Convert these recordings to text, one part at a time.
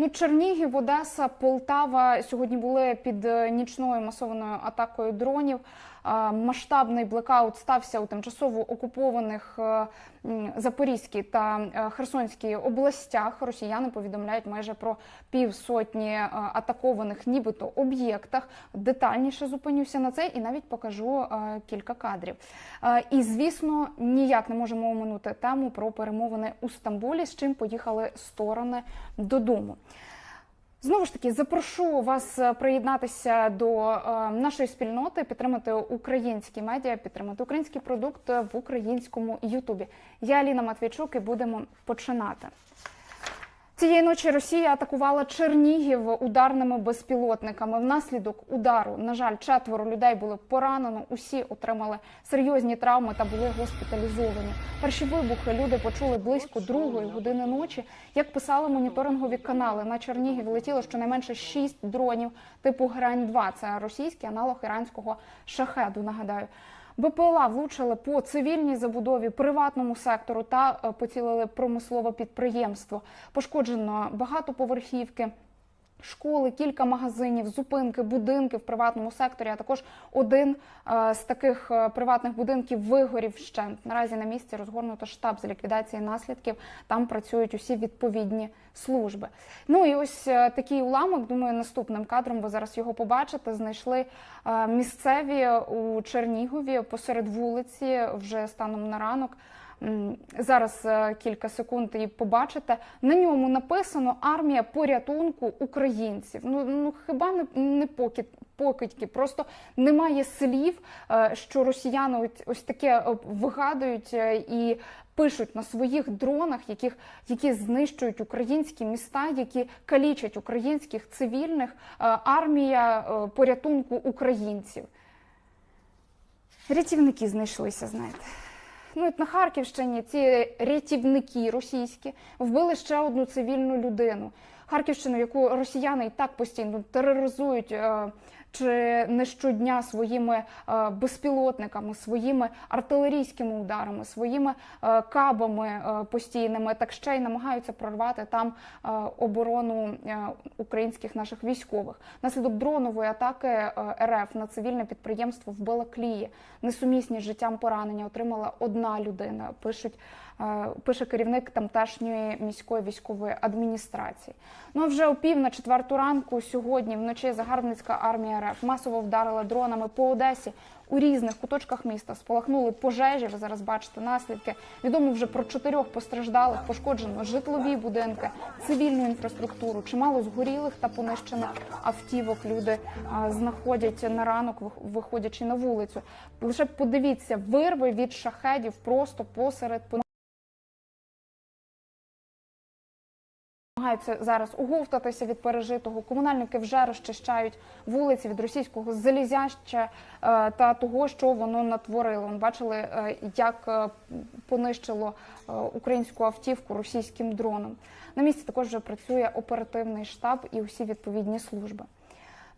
Ну, Чернігів, Одеса, Полтава сьогодні були під е, нічною масованою атакою дронів. Масштабний блекаут стався у тимчасово окупованих е, Запорізькій та е, Херсонській областях. Росіяни повідомляють майже про півсотні е, атакованих, нібито об'єктах. Детальніше зупинюся на це і навіть покажу кілька кадрів. І звісно, ніяк не можемо оминути тему про перемовини у Стамбулі, з чим поїхали сторони додому. Знову ж таки, запрошу вас е, приєднатися до е, нашої спільноти, підтримати українські медіа, підтримати український продукт в українському Ютубі. Я Аліна Матвійчук і будемо починати. Цієї ночі Росія атакувала Чернігів ударними безпілотниками. Внаслідок удару, на жаль, четверо людей були поранено. Усі отримали серйозні травми та були госпіталізовані. Перші вибухи люди почули близько другої години ночі. Як писали моніторингові канали, на Чернігів летіло щонайменше шість дронів типу Грань 2 Це російський аналог іранського шахеду. Нагадаю. БПЛА влучили по цивільній забудові, приватному сектору та е, поцілили промислове підприємство. Пошкоджено багатоповерхівки. Школи, кілька магазинів, зупинки, будинки в приватному секторі. А також один е, з таких е, приватних будинків вигорів вщент. Наразі на місці розгорнуто штаб з ліквідації наслідків. Там працюють усі відповідні служби. Ну і ось е, такий уламок. Думаю, наступним кадром ви зараз його побачите. Знайшли місцеві у Чернігові посеред вулиці вже станом на ранок. Зараз е, кілька секунд і побачите. На ньому написано армія порятунку українців. Ну ну хіба не, не покид, покидьки? Просто немає слів, е, що росіяни ось, ось таке е, вигадують і пишуть на своїх дронах, яких які знищують українські міста, які калічать українських цивільних. Армія порятунку українців. Рятівники знайшлися, знаєте. Ну, на Харківщині ці рятівники російські вбили ще одну цивільну людину. Харківщину, яку росіяни і так постійно тероризують е, чи не щодня своїми е, безпілотниками, своїми артилерійськими ударами, своїми е, кабами е, постійними, так ще й намагаються прорвати там оборону українських наших військових. Наслідок дронової атаки РФ на цивільне підприємство в Балаклії несумісні з життям поранення отримала одна людина. Пишуть пише керівник тамтешньої міської військової адміністрації. Ну а вже о пів на четверту ранку сьогодні вночі загарбницька армія РФ масово вдарила дронами по Одесі. У різних куточках міста спалахнули пожежі. Ви зараз бачите наслідки. Відомо вже про чотирьох постраждалих, пошкоджено житлові будинки, цивільну інфраструктуру, чимало згорілих та понищених автівок. Люди знаходять на ранок, виходячи на вулицю. Лише подивіться, вирви від шахедів просто посеред намагаються зараз уговтатися від пережитого. Комунальники вже розчищають вулиці від російського залізяща е, та того, що воно натворило. Ми бачили, е, як е, понищило українську автівку російським дроном. На місці також вже працює оперативний штаб і усі відповідні служби.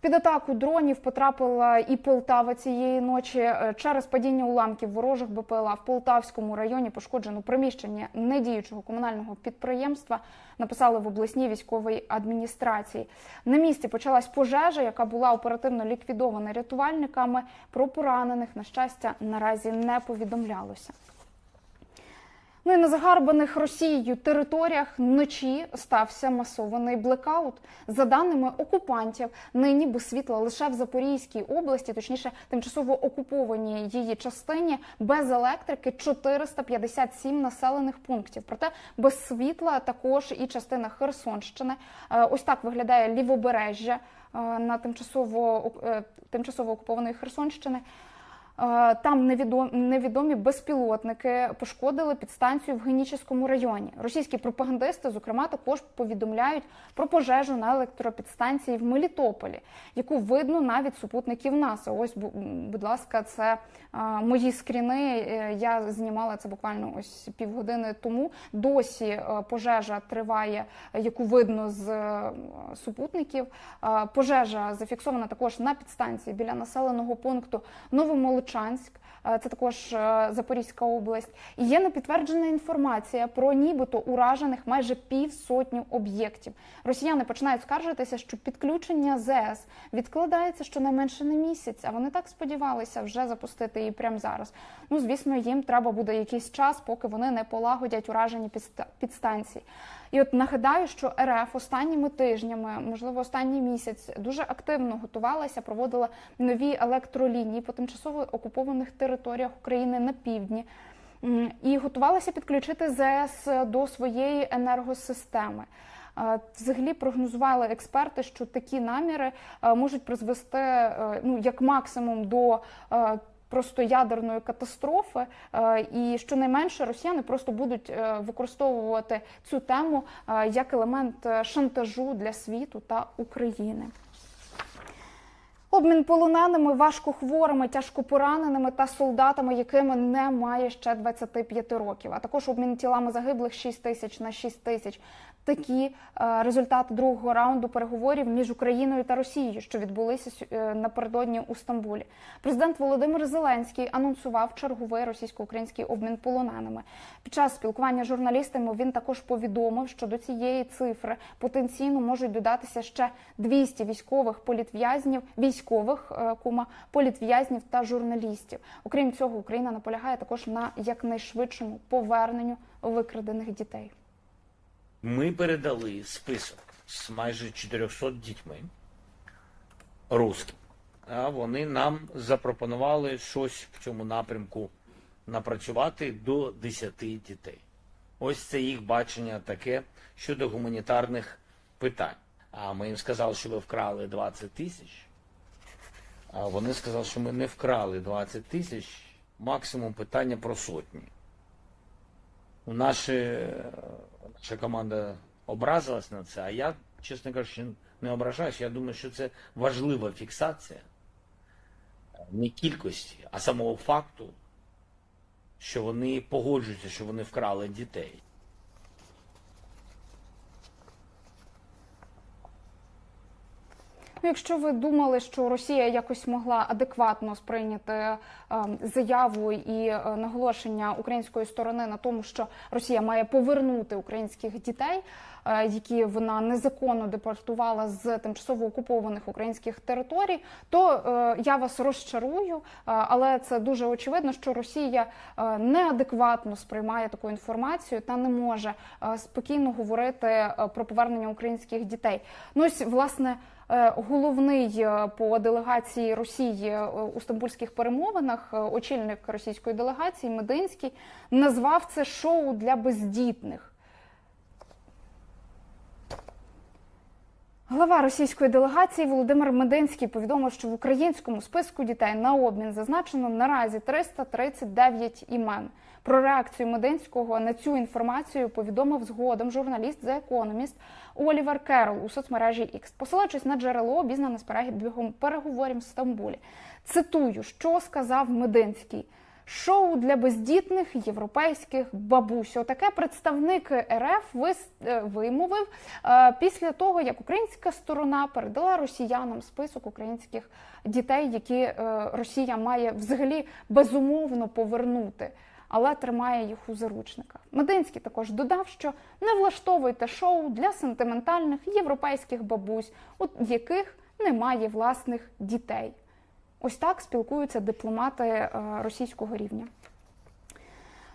Під атаку дронів потрапила і Полтава цієї ночі. Е, Через падіння уламків ворожих БПЛА в Полтавському районі пошкоджено приміщення недіючого комунального підприємства. Написали в обласній військовій адміністрації. На місці почалась пожежа, яка була оперативно ліквідована рятувальниками. Про поранених на щастя наразі не повідомлялося. Ну і на загарбаних Росією територіях вночі стався масований блекаут. За даними окупантів, нині без світла лише в Запорізькій області, точніше, тимчасово окупованій її частині, без електрики 457 населених пунктів. Проте без світла також і частина Херсонщини. Е, Ось так виглядає лівобережжя е, на тимчасово е, тимчасово окупованої Херсонщини. Е, Там невідомі, невідомі безпілотники пошкодили підстанцію в Генічеському районі. Російські пропагандисти, зокрема, також повідомляють про пожежу на електропідстанції в Мелітополі, яку видно навіть супутників НАСА. Ось, будь ласка, це е, мої скріни. Е, Я знімала це буквально ось півгодини тому. Досі пожежа триває, яку видно з супутників. Пожежа зафіксована також на підстанції біля населеного пункту Новомолочківський Моличанськ. Е, Це також Запорізька область. І є непідтверджена інформація про нібито уражених майже півсотню об'єктів. Росіяни починають скаржитися, що підключення ЗС відкладається щонайменше на місяць. А вони так сподівалися вже запустити її прямо зараз. Ну звісно, їм треба буде якийсь час, поки вони не полагодять уражені підста- підстанції. І от нагадаю, що РФ останніми тижнями, можливо, останній місяць, дуже активно готувалася, проводила нові електролінії по тимчасово окупованих територіях України на півдні. І готувалася підключити ЗС до своєї енергосистеми. Е, Взагалі прогнозували експерти, що такі наміри е, можуть призвести е, ну як максимум до просто ядерної катастрофи, е, і щонайменше росіяни просто будуть е, використовувати цю тему е, як елемент шантажу для світу та України. Обмін полоненими, важкохворими, тяжкопораненими та солдатами, якими немає ще 25 років, а також обмін тілами загиблих 6 тисяч на 6 тисяч. Такі е, результати другого раунду переговорів між Україною та Росією, що відбулися е, напередодні у Стамбулі. Президент Володимир Зеленський анонсував черговий російсько-український обмін полоненими. Під час спілкування з журналістами він також повідомив, що до цієї цифри потенційно можуть додатися ще 200 військових політв'язнів, військових е, кума, політв'язнів та журналістів. Окрім цього, Україна наполягає також на якнайшвидшому поверненню викрадених дітей. Ми передали список з майже 400 дітьми русським. А вони нам запропонували щось в цьому напрямку напрацювати до 10 дітей. Ось це їх бачення таке щодо гуманітарних питань. А ми їм сказали, що ви вкрали 20 тисяч. А вони сказали, що ми не вкрали 20 тисяч, максимум питання про сотні. У наші, наша команда образилась на це, а я, чесно кажучи, не ображаюсь. Я думаю, що це важлива фіксація не кількості, а самого факту, що вони погоджуються, що вони вкрали дітей. Якщо ви думали, що Росія якось могла адекватно сприйняти е, заяву і е, наголошення української сторони на тому, що Росія має повернути українських дітей, е, які вона незаконно депортувала з тимчасово окупованих українських територій, то е, я вас розчарую, але це дуже очевидно, що Росія неадекватно сприймає таку інформацію та не може спокійно говорити про повернення українських дітей. Ну ось власне. Е, Головний е, по делегації Росії е, у стамбульських перемовинах, очільник російської делегації Мединський, назвав це шоу для бездітних. Глава російської делегації Володимир Мединський повідомив, що в українському списку дітей на обмін зазначено наразі 339 імен. Про реакцію Мединського на цю інформацію повідомив згодом журналіст The Economist Олівер Керол у соцмережі X, посилаючись на джерело, обізнане з перебігом переговорів в Стамбулі. Цитую, що сказав Мединський. Шоу для бездітних європейських бабусь. Отаке представник РФ е, вимовив е, після того, як українська сторона передала росіянам список українських дітей, які е, Росія має взагалі безумовно повернути. Але тримає їх у заручниках. Мединський також додав, що не влаштовуйте шоу для сентиментальних європейських бабусь, у яких немає власних дітей. Ось так спілкуються дипломати е, російського рівня.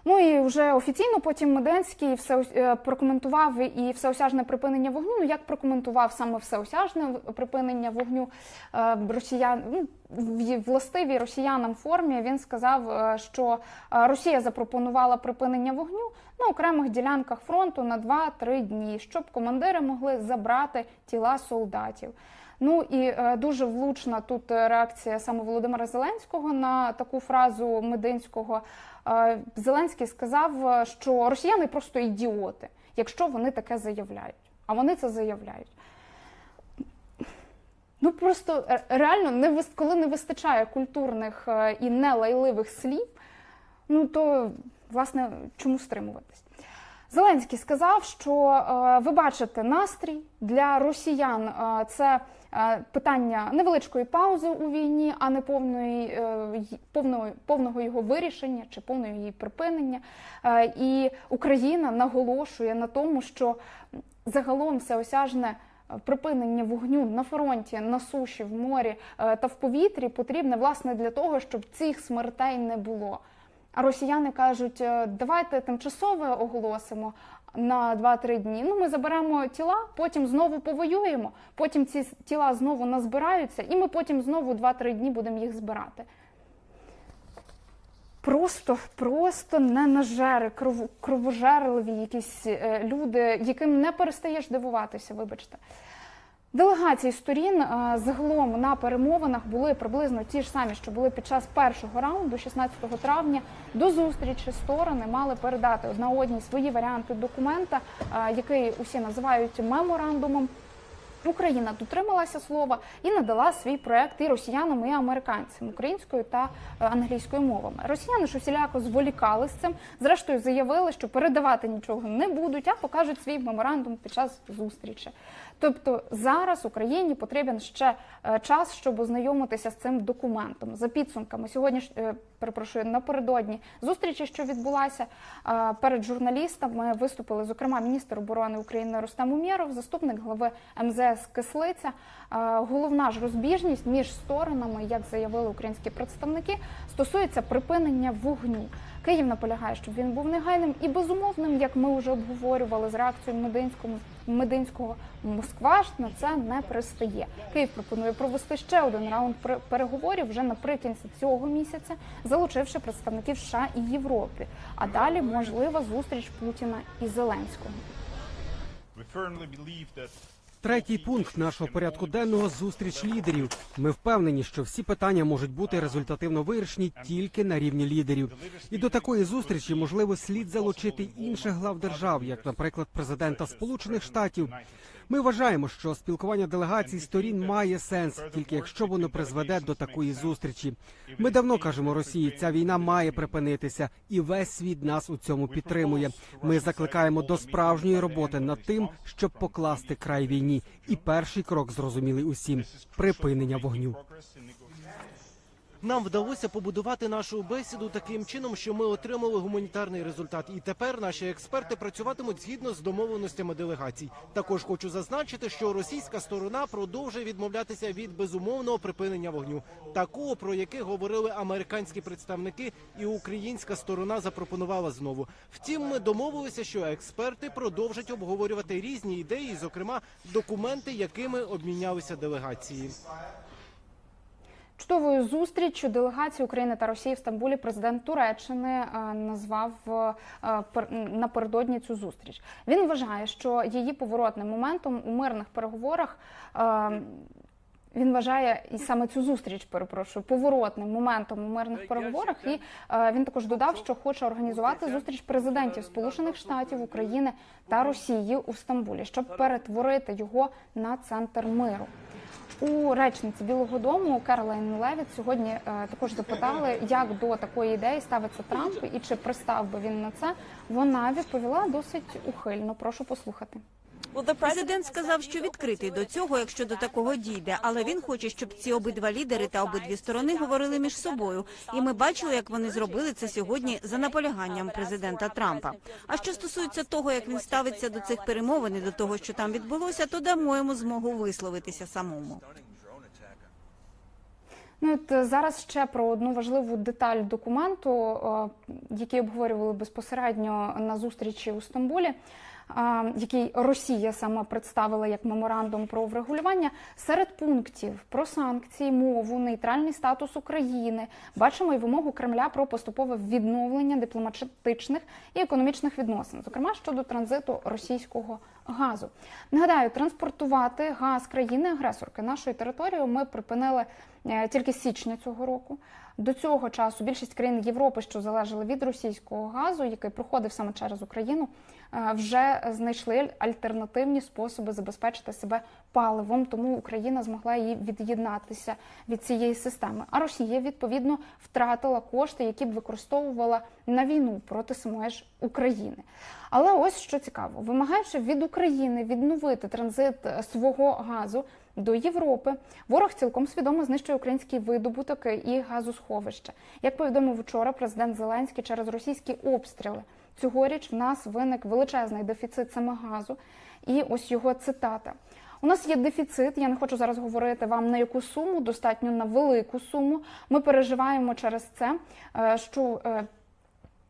Ну і вже офіційно потім Меденський все е, прокоментував і всеосяжне припинення вогню. Ну як прокоментував саме всеосяжне припинення вогню е, росіян ну, в властивій росіянам формі. Він сказав, е, що Росія запропонувала припинення вогню на окремих ділянках фронту на 2-3 дні, щоб командири могли забрати тіла солдатів. Ну і дуже влучна тут реакція саме Володимира Зеленського на таку фразу Мединського. Зеленський сказав, що росіяни просто ідіоти, якщо вони таке заявляють. А вони це заявляють. Ну просто е, реально не вист, коли не вистачає культурних е, і нелайливих слів, ну то власне чому стримуватись? Зеленський сказав, що е, ви бачите настрій для росіян. е, це е, питання невеличкої паузи у війні, а не повної повного, повного його вирішення чи повного її припинення. І Україна наголошує на тому, що загалом всеосяжне е, припинення вогню на фронті, на суші, в морі та в повітрі потрібне власне для того, щоб цих смертей не було. А росіяни кажуть, е, давайте тимчасове оголосимо на 2-3 дні. Ну, ми заберемо тіла, потім знову повоюємо, потім ці тіла знову назбираються, і ми потім знову 2-3 дні будемо їх збирати. Просто, просто ненажери, кров, кровожерливі якісь е, люди, яким не перестаєш дивуватися, вибачте. Делегації сторін е, загалом на перемовинах були приблизно ті ж самі, що були під час першого раунду, 16 травня. До зустрічі сторони мали передати одна одній свої варіанти документа, е, який усі називають меморандумом. Україна дотрималася слова і надала свій проект і росіянам, і американцям українською та е, англійською мовами. Росіяни ж усіляко зволікали з цим. Зрештою заявили, що передавати нічого не будуть, а покажуть свій меморандум під час зустрічі. Тобто зараз Україні потрібен ще е, час, щоб ознайомитися з цим документом. За підсумками сьогодні е, перепрошую напередодні зустрічі, що відбулася е, перед журналістами, виступили зокрема міністр оборони України Рустем Умєров, заступник глави МЗС Кислиця. Головна ж розбіжність між сторонами, як заявили українські представники, стосується припинення вогню. Київ наполягає, щоб він був негайним і безумовним, як ми вже обговорювали з реакцією Мединського. Мединського Москва ж на це не пристає. Київ пропонує провести ще один раунд переговорів вже наприкінці цього місяця, залучивши представників США і Європи. А далі можлива зустріч Путіна і Зеленського. Третій пункт нашого порядку денного зустріч лідерів. Ми впевнені, що всі питання можуть бути результативно вирішені тільки на рівні лідерів. І до такої зустрічі можливо слід залучити інших глав держав, як, наприклад, президента Сполучених Штатів. Ми вважаємо, що спілкування делегацій сторін має сенс, тільки якщо воно призведе до такої зустрічі. Ми давно кажемо Росії, ця війна має припинитися, і весь світ нас у цьому підтримує. Ми закликаємо до справжньої роботи над тим, щоб покласти край війні. І перший крок зрозумілий усім припинення вогню. Нам вдалося побудувати нашу бесіду таким чином, що ми отримали гуманітарний результат. І тепер наші експерти працюватимуть згідно з домовленостями делегацій. Також хочу зазначити, що російська сторона продовжує відмовлятися від безумовного припинення вогню, такого про яке говорили американські представники, і українська сторона запропонувала знову. Втім, ми домовилися, що експерти продовжать обговорювати різні ідеї, зокрема документи, якими обмінялися делегації. Чудовою зустріччю делегації України та Росії в Стамбулі президент Туреччини е, назвав е, напередодні цю зустріч. Він вважає, що її поворотним моментом у мирних переговорах. е, Він вважає і саме цю зустріч, перепрошую, поворотним моментом у мирних переговорах. І е, він також додав, що хоче організувати зустріч президентів Сполучених Штатів, України та Росії у Стамбулі, щоб перетворити його на центр миру. У речниці Білого Дому Керолайн Левіт сьогодні е, також запитали, як до такої ідеї ставиться Трамп і чи пристав би він на це. Вона відповіла досить ухильно. Прошу послухати. Президент сказав, що відкритий до цього, якщо до такого дійде, але він хоче, щоб ці обидва лідери та обидві сторони говорили між собою. І ми бачили, як вони зробили це сьогодні за наполяганням президента Трампа. А що стосується того, як він ставиться до цих перемовин і до того, що там відбулося, то дамо йому змогу висловитися самому. Ну от е, зараз ще про одну важливу деталь документу, е, який обговорювали безпосередньо на зустрічі у Стамбулі. Який Росія сама представила як меморандум про врегулювання серед пунктів про санкції, мову, нейтральний статус України бачимо і вимогу Кремля про поступове відновлення дипломатичних і економічних відносин, зокрема щодо транзиту російського газу. Нагадаю, транспортувати газ країни-агресорки нашою територією ми припинили е, тільки січня цього року. До цього часу більшість країн Європи, що залежали від російського газу, який проходив саме через Україну, вже знайшли альтернативні способи забезпечити себе паливом. Тому Україна змогла її від'єднатися від цієї системи. А Росія відповідно втратила кошти, які б використовувала на війну проти самої ж України. Але ось що цікаво, вимагаючи від України відновити транзит е, свого газу до Європи, ворог цілком свідомо знищує український видобуток і газосховище. Як повідомив вчора президент Зеленський через російські обстріли. Цьогоріч в нас виник величезний дефіцит саме газу, і ось його цитата. У нас є дефіцит. Я не хочу зараз говорити вам на яку суму, достатньо на велику суму. Ми переживаємо через це, е, що е,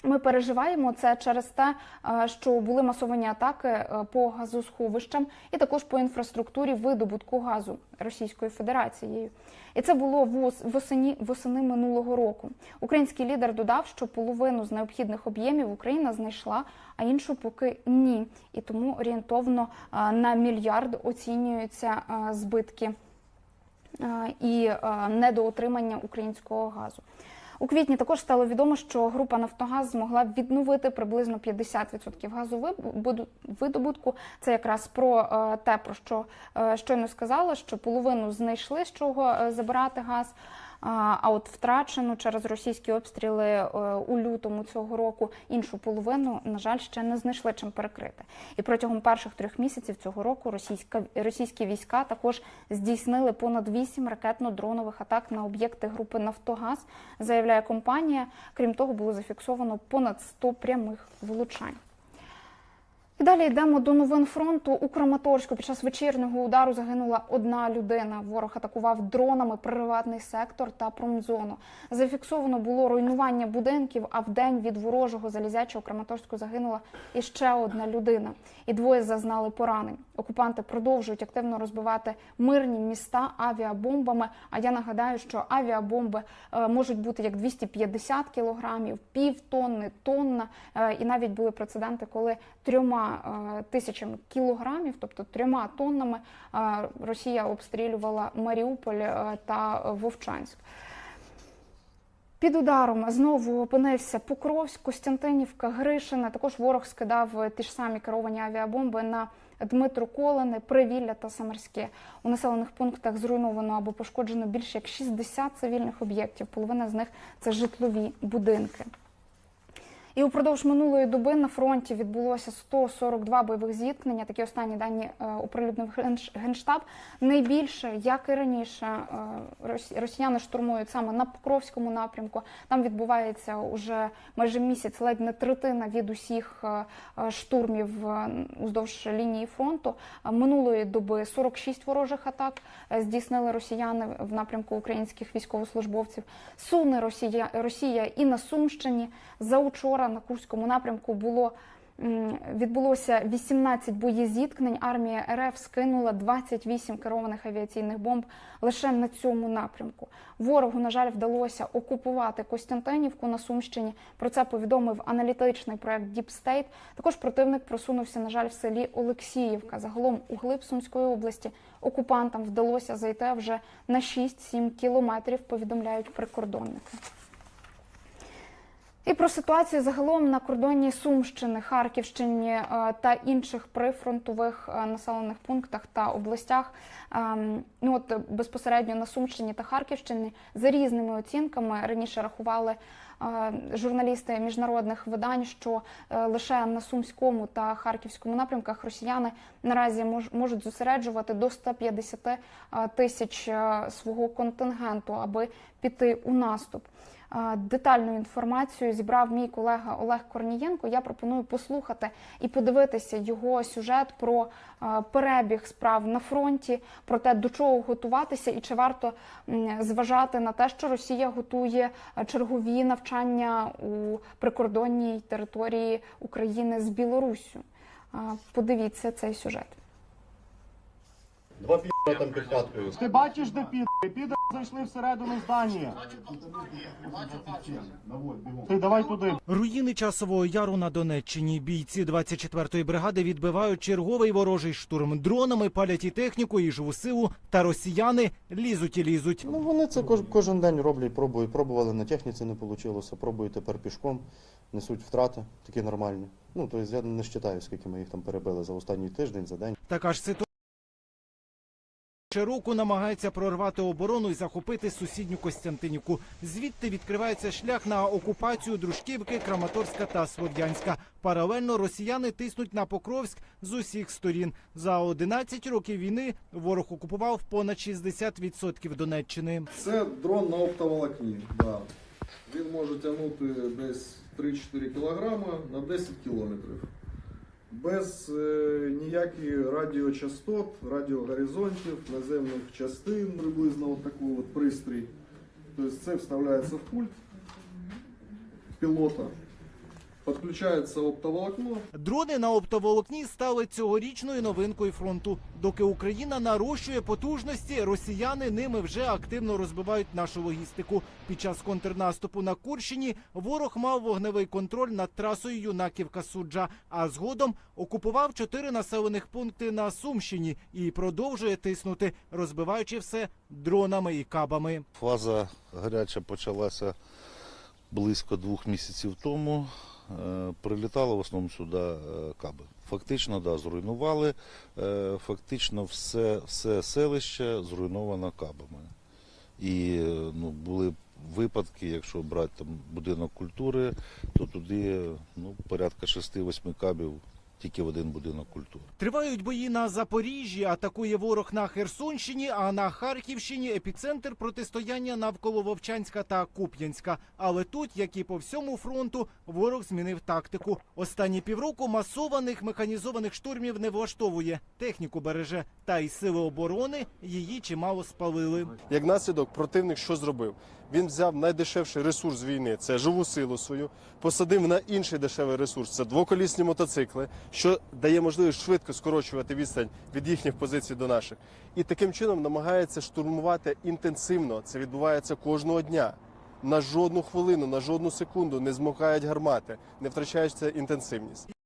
ми переживаємо це через те, е, що були масовані атаки е, по газосховищам і також по інфраструктурі видобутку газу Російською Федерацією. І це було восені, восени минулого року. Український лідер додав, що половину з необхідних об'ємів Україна знайшла, а іншу поки ні. І тому орієнтовно е, на мільярд оцінюються збитки і недоотримання українського газу. У квітні також стало відомо, що група Нафтогаз змогла відновити приблизно 50% газовидобутку. Це якраз про е, те, про що е, щойно сказала, що половину знайшли з чого е, забирати газ. А от втрачену через російські обстріли е, у лютому цього року іншу половину, на жаль, ще не знайшли чим перекрити. І протягом перших трьох місяців цього року російська російські війська також здійснили понад вісім ракетно-дронових атак на об'єкти групи Нафтогаз, заявляє компанія. Крім того, було зафіксовано понад 100 прямих влучань. І далі йдемо до новин фронту. У Краматорську під час вечірнього удару загинула одна людина. Ворог атакував дронами приватний сектор та промзону. Зафіксовано було руйнування будинків, а в день від ворожого залізячого Краматорську загинула іще одна людина. І двоє зазнали поранень. Окупанти продовжують активно розбивати мирні міста авіабомбами. А я нагадаю, що авіабомби е, можуть бути як 250 кілограмів, півтонни, тонна. Е, і навіть були прецеденти, коли трьома е, тисячами кілограмів, тобто трьома тоннами, е, Росія обстрілювала Маріуполь е, та Вовчанськ. Під ударом знову опинився Покровськ, Костянтинівка, Гришина. Також ворог скидав ті ж самі керовані авіабомби на Дмитро Колини, Привілля та Самарське. У населених пунктах зруйновано або пошкоджено більше як 60 цивільних об'єктів. Половина з них це житлові будинки. І упродовж минулої доби на фронті відбулося 142 бойових зіткнення. Такі останні дані е, оприлюднив Генштаб. Найбільше, як і раніше, е, росіяни штурмують саме на Покровському напрямку. Там відбувається уже майже місяць, ледь не третина від усіх е, штурмів уздовж лінії фронту. Минулої доби 46 ворожих атак здійснили росіяни в напрямку українських військовослужбовців. Суне Росія, Росія і на Сумщині. Заучора на Курському напрямку було відбулося 18 боєзіткнень. Армія РФ скинула 28 керованих авіаційних бомб лише на цьому напрямку. Ворогу, на жаль, вдалося окупувати Костянтинівку на Сумщині. Про це повідомив аналітичний проект Deep State. Також противник просунувся, на жаль, в селі Олексіївка. Загалом у глиб Сумської області окупантам вдалося зайти вже на 6-7 кілометрів. Повідомляють прикордонники. І про ситуацію загалом на кордоні Сумщини, Харківщині е, та інших прифронтових е, населених пунктах та областях. Ем, Ну от безпосередньо на Сумщині та Харківщині за різними оцінками раніше рахували е, журналісти міжнародних видань, що лише на сумському та харківському напрямках росіяни наразі мож- можуть зосереджувати до 150 е, тисяч свого контингенту, аби піти у наступ. Детальну інформацію зібрав мій колега Олег Корнієнко. Я пропоную послухати і подивитися його сюжет про перебіг справ на фронті, про те, до чого готуватися, і чи варто зважати на те, що Росія готує чергові навчання у прикордонній території України з Білоруссю. Подивіться цей сюжет. Два пі***а там під. Ти бачиш, де піди? Піди зайшли всередину здання. Ти давай туди. Руїни часового яру на Донеччині. Бійці 24-ї бригади відбивають черговий ворожий штурм. Дронами палять і техніку, і живу силу, та росіяни лізуть і лізуть. Ну вони це кож, кожен день роблять, пробують. Пробували на техніці, не вийшло. Пробують тепер пішком, несуть втрати, такі нормальні. Ну, тобто я не вважаю, скільки ми їх там перебили за останній тиждень, за день. Така ж ситуація більше року намагається прорвати оборону і захопити сусідню Костянтинівку. Звідти відкривається шлях на окупацію Дружківки, Краматорська та Слов'янська. Паралельно росіяни тиснуть на Покровськ з усіх сторін. За 11 років війни ворог окупував понад 60% Донеччини. Це дрон на оптоволокні. Да. Він може тягнути десь 3-4 кілограма на 10 кілометрів. Без е, ніяких радіочастот, радіогоризонтів, наземних частин, приблизно от такий от пристрій. Тобто це вставляється в пульт пілота, підключається оптоволокно, Дрони на оптоволокні стали цьогорічною новинкою фронту. Доки Україна нарощує потужності, росіяни ними вже активно розбивають нашу логістику. Під час контрнаступу на Курщині ворог мав вогневий контроль над трасою Юнаківка Суджа, а згодом окупував чотири населених пункти на Сумщині і продовжує тиснути, розбиваючи все дронами і кабами. Фаза гаряча почалася близько двох місяців тому. Е, Прилітали в основному сюди е, каби. Фактично, да, зруйнували. Е, Фактично все, все селище зруйновано кабами. І ну, були випадки, якщо брати там будинок культури, то туди ну, порядка 6-8 кабів тільки в один будинок культури. Тривають бої на Запоріжжі, атакує ворог на Херсонщині, а на Харківщині епіцентр протистояння навколо Вовчанська та Куп'янська. Але тут, як і по всьому фронту, ворог змінив тактику. Останні півроку масованих механізованих штурмів не влаштовує. Техніку береже, та й сили оборони її чимало спалили. Як наслідок, противник що зробив? Він взяв найдешевший ресурс війни це живу силу свою, посадив на інший дешевий ресурс це двоколісні мотоцикли, що дає можливість швидко скорочувати відстань від їхніх позицій до наших. І таким чином намагається штурмувати інтенсивно. Це відбувається кожного дня. На жодну хвилину, на жодну секунду не змокають гармати, не втрачається інтенсивність.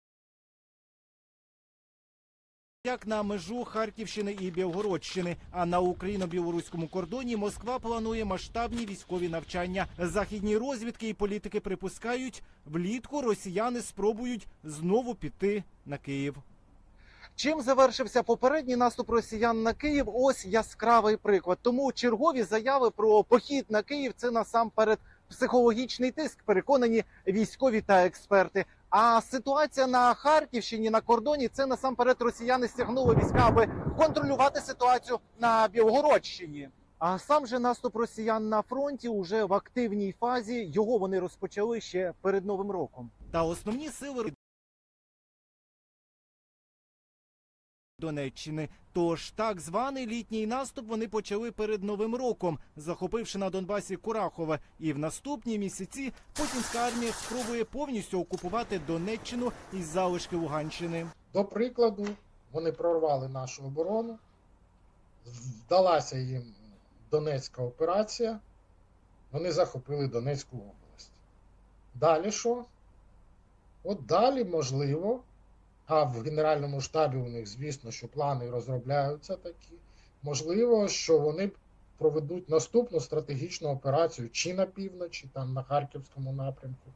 Як на межу Харківщини і Білгородщини, а на україно-білоруському кордоні Москва планує масштабні військові навчання. Західні розвідки і політики припускають, влітку росіяни спробують знову піти на Київ. Чим завершився попередній наступ росіян на Київ? Ось яскравий приклад. Тому чергові заяви про похід на Київ це насамперед психологічний тиск. Переконані військові та експерти. А ситуація на Харківщині на кордоні це насамперед росіяни стягнули війська, аби контролювати ситуацію на Білгородщині. А сам же наступ росіян на фронті уже в активній фазі. Його вони розпочали ще перед новим роком. Та основні сили Донеччини. Тож так званий літній наступ вони почали перед новим роком, захопивши на Донбасі Курахове. І в наступні місяці путінська армія спробує повністю окупувати Донеччину із залишки Луганщини. До прикладу, вони прорвали нашу оборону, вдалася їм Донецька операція, вони захопили Донецьку область. Далі що? От далі, можливо, а в Генеральному штабі у них, звісно, що плани розробляються такі. Можливо, що вони проведуть наступну стратегічну операцію чи на півночі, там на Харківському напрямку,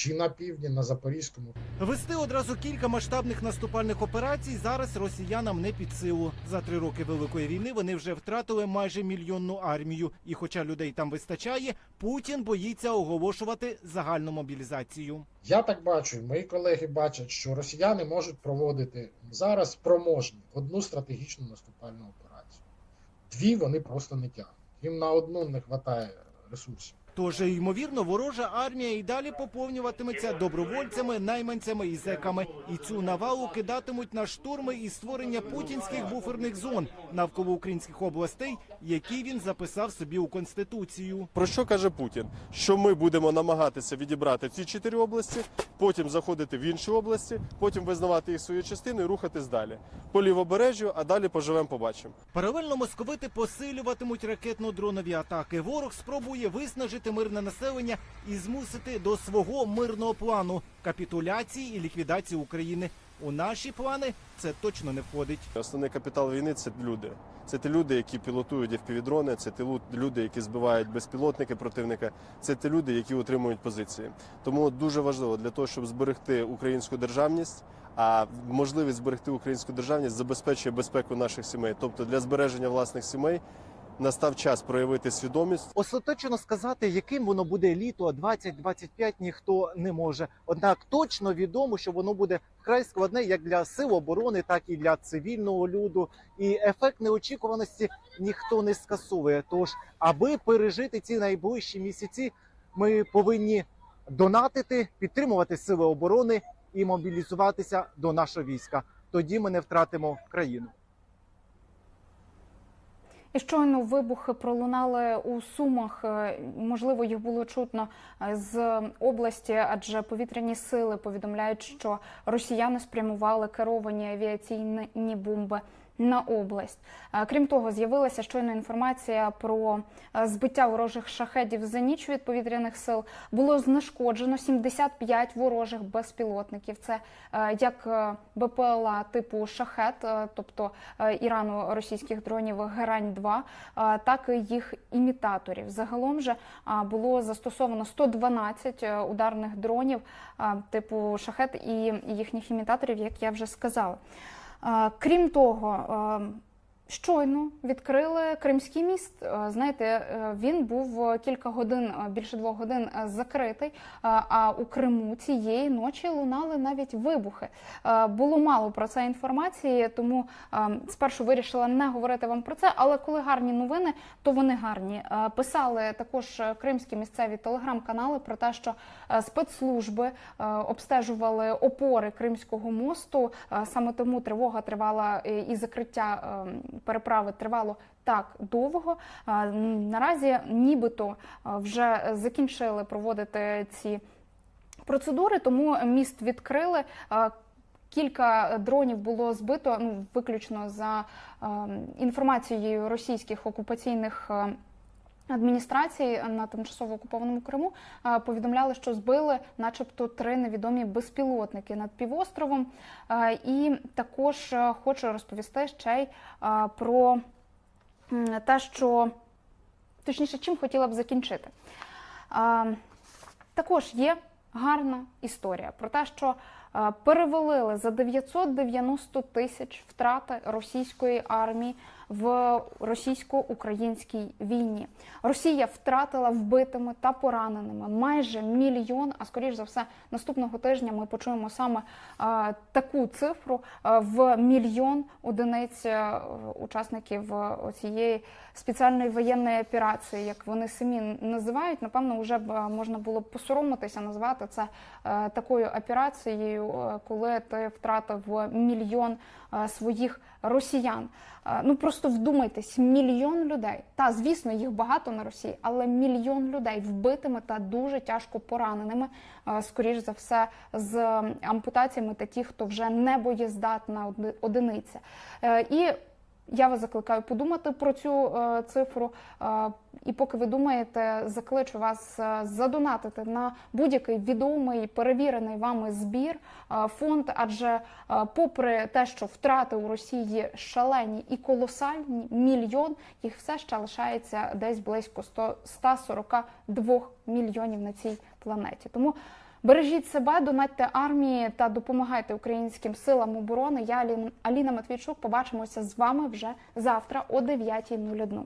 чи на півдні, на Запорізькому. Вести одразу кілька масштабних наступальних операцій зараз росіянам не під силу. За три роки великої війни вони вже втратили майже мільйонну армію. І, хоча людей там вистачає, Путін боїться оголошувати загальну мобілізацію. Я так бачу, мої колеги бачать, що росіяни можуть проводити зараз спроможні одну стратегічну наступальну операцію. Дві вони просто не тягнуть. Їм на одну не вистачає ресурсів. Тож, ймовірно, ворожа армія і далі поповнюватиметься добровольцями, найманцями і зеками. І цю навалу кидатимуть на штурми і створення путінських буферних зон навколо українських областей, які він записав собі у конституцію. Про що каже Путін? Що ми будемо намагатися відібрати ці чотири області, потім заходити в інші області, потім визнавати їх своєю частиною і рухатись далі. По лівобережжю, а далі поживемо, побачимо. Паралельно московити посилюватимуть ракетно-дронові атаки. Ворог спробує виснажити мирне населення і змусити до свого мирного плану капітуляції і ліквідації України. у наші плани це точно не входить. Основний капітал війни це люди. Це ті люди, які пілотують FPV-дрони, це ті люди, які збивають безпілотники противника, це ті люди, які утримують позиції. Тому дуже важливо для того, щоб зберегти українську державність. А можливість зберегти українську державність забезпечує безпеку наших сімей. Тобто для збереження власних сімей настав час проявити свідомість. Остаточно сказати, яким воно буде літо 2025, ніхто не може. Однак точно відомо, що воно буде вкрай складне як для сил оборони, так і для цивільного люду. І ефект неочікуваності ніхто не скасовує. Тож, аби пережити ці найближчі місяці, ми повинні донатити, підтримувати сили оборони і мобілізуватися до нашого війська. Тоді ми не втратимо країну. І щойно вибухи пролунали у Сумах. Е, Можливо, їх було чутно е, з області, адже повітряні сили повідомляють, що росіяни спрямували керовані авіаційні бомби на область. Е, Крім того, з'явилася щойно інформація про е, збиття ворожих шахедів за ніч від повітряних сил. Було знешкоджено 75 ворожих безпілотників. Це е, як БПЛА типу шахет, тобто е, ірано-російських дронів Герань 2 е, так і їх імітаторів. Загалом же було застосовано 112 е, ударних дронів типу шахет і їхніх імітаторів, як я вже сказала. Крім того, щойно відкрили Кримський міст. Е, Знаєте, е, він був е, кілька годин, більше двох годин закритий. А у Криму цієї ночі лунали навіть вибухи. Було мало про це інформації, тому спершу вирішила не говорити вам про це. Але коли гарні новини, то вони гарні. Писали також кримські місцеві телеграм-канали про те, що спецслужби обстежували опори Кримського мосту. Саме тому тривога тривала і закриття е, переправи тривало так довго. Наразі нібито вже закінчили проводити ці процедури, тому міст відкрили. Кілька дронів було збито, ну виключно за е, інформацією російських окупаційних. Адміністрації на тимчасово окупованому Криму повідомляли, що збили, начебто, три невідомі безпілотники над півостровом. І також хочу розповісти ще й про те, що точніше, чим хотіла б закінчити. Також є гарна історія про те, що перевалили за 990 тисяч втрати російської армії в російсько-українській війні. Росія втратила вбитими та пораненими майже мільйон. А скоріш за все, наступного тижня ми почуємо саме е, таку цифру е, в мільйон одиниць е, учасників е, цієї спеціальної воєнної операції, як вони самі називають. Напевно, вже б можна було б посоромитися назвати це е, такою операцією, коли ти втратив мільйон е, своїх росіян. Е, Ну просто вдумайтесь, мільйон людей. Та звісно, їх багато на Росії, але мільйон людей вбитими та дуже тяжко пораненими, е, скоріш за все, з ампутаціями та ті, хто вже не боєздатна оди- одиниця. Е, І я вас закликаю подумати про цю е, цифру. Е, і поки ви думаєте, закличу вас е, задонатити на будь-який відомий перевірений вами збір фонд. Адже попри те, що втрати у Росії шалені і колосальні, мільйон їх все ще лишається десь близько 100, 142 мільйонів на цій планеті. Тому Бережіть себе, донатьте армії та допомагайте українським силам оборони. Я Алін- Аліна Матвійчук. Побачимося з вами вже завтра о 9.01.